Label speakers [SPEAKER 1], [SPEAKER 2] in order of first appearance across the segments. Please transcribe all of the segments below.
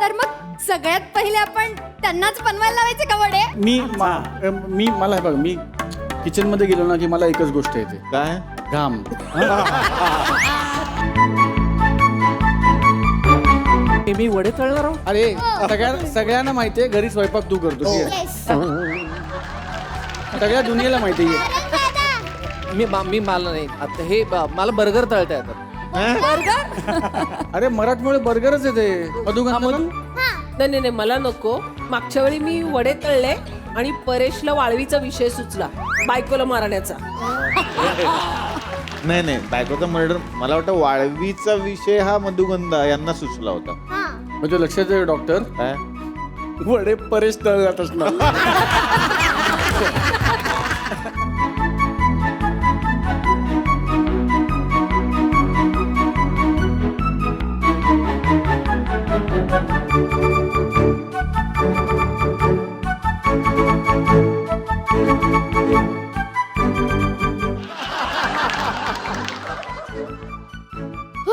[SPEAKER 1] तर मग सगळ्यात पहिले आपण त्यांनाच बनवायला लावायचे का वडे?
[SPEAKER 2] मी मा- मी मला हे बघ मी किचनमध्ये गेलो ना की मला एकच गोष्ट येते.
[SPEAKER 3] काय?
[SPEAKER 2] घाम.
[SPEAKER 4] हे मी वडे तळणार
[SPEAKER 2] अरे सगळ्या सगळ्यांना माहितीये घरी स्वयंपाक तू करतो ठीक आहे? सगळ्या दुनियेला माहिती आहे.
[SPEAKER 4] मी मा- मी मला नाही. आता हे ब- मला बर्गर तळता येतात.
[SPEAKER 2] अरे मराठमोळे बर्गरच येते मधुगंधा
[SPEAKER 4] मधु?
[SPEAKER 5] नाही नाही नाही, मला नको. मागच्या वेळी मी वडे तळले आणि परेशला वाळवीचा विषय सुचला बायकोला मारण्याचा.
[SPEAKER 3] नाही नाही बायकोचा मर्डर मला वाटतं वाळवीचा विषय हा मधुगंधा यांना सुचला होता.
[SPEAKER 2] म्हणजे लक्षात आहे डॉक्टर
[SPEAKER 3] काय
[SPEAKER 2] वडे परेश तळत असणार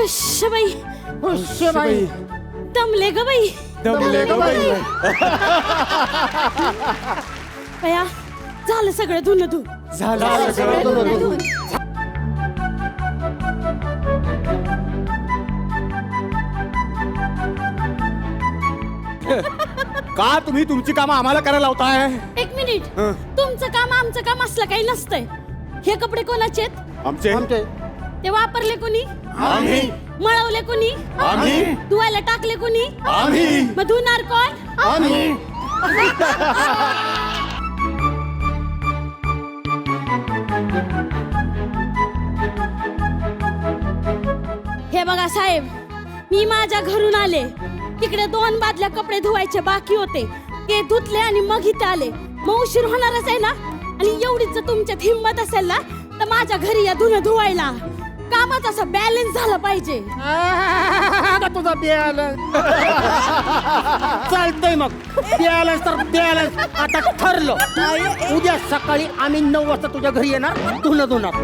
[SPEAKER 6] हुश बाई बाई. दमले ग बाई.
[SPEAKER 2] दमले ग बाई.
[SPEAKER 6] बया झालं सगळं धुन. धु
[SPEAKER 2] झालं सगळं.
[SPEAKER 7] का तुम्ही तुमची कामं आम्हाला करायला लावताय?
[SPEAKER 6] एक मिनिट. तुमचं काम आमचं काम असलं काही नसतंय. हे कपडे कोणाचे आहेत?
[SPEAKER 7] आमचे.
[SPEAKER 6] ते वापरले कोणी?
[SPEAKER 7] आम्ही.
[SPEAKER 6] मळवले कोणी?
[SPEAKER 7] आम्ही.
[SPEAKER 6] धुवायला टाकले कोणी?
[SPEAKER 7] आम्ही.
[SPEAKER 6] मग धुणार कोण?
[SPEAKER 7] आम्ही.
[SPEAKER 6] हे बघा साहेब मी माझ्या घरून आले. तिकडे दोन बादल्या कपडे धुवायचे बाकी होते. ते धुतले आणि मग इथे आले. मग उशीर होणारच आहे ना? आणि एवढीच जर तुमच्यात हिंमत असेल ना? तर माझ्या घरी या धुणं धुवायला. कामाचा असा बॅलन्स झाला पाहिजे.
[SPEAKER 7] आता तुझा बॅलन्स चालतंय मग. बॅलन्स तर बॅलन्स आता ठरलं. उद्या सकाळी आम्ही नऊ वाजता तुझ्या घरी येणार. धुणं धुणार.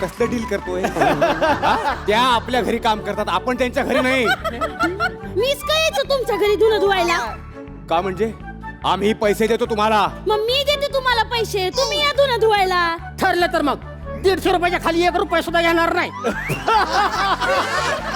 [SPEAKER 7] कसलं डील करतोय? त्या आपल्या घरी काम करतात. आपण त्यांच्या घरी नाही.
[SPEAKER 6] मीच काय यायचं तुमच्या घरी धुणं धुवायला?
[SPEAKER 7] का म्हणजे? आम्ही पैसे देतो तुम्हाला.
[SPEAKER 6] मग मी देते तुम्हाला पैसे. तुम्ही या धुणं धुवायला.
[SPEAKER 7] ठरलं तर मग. दीडशे रुपयाच्या खाली एक रुपये सुद्धा येणार नाही.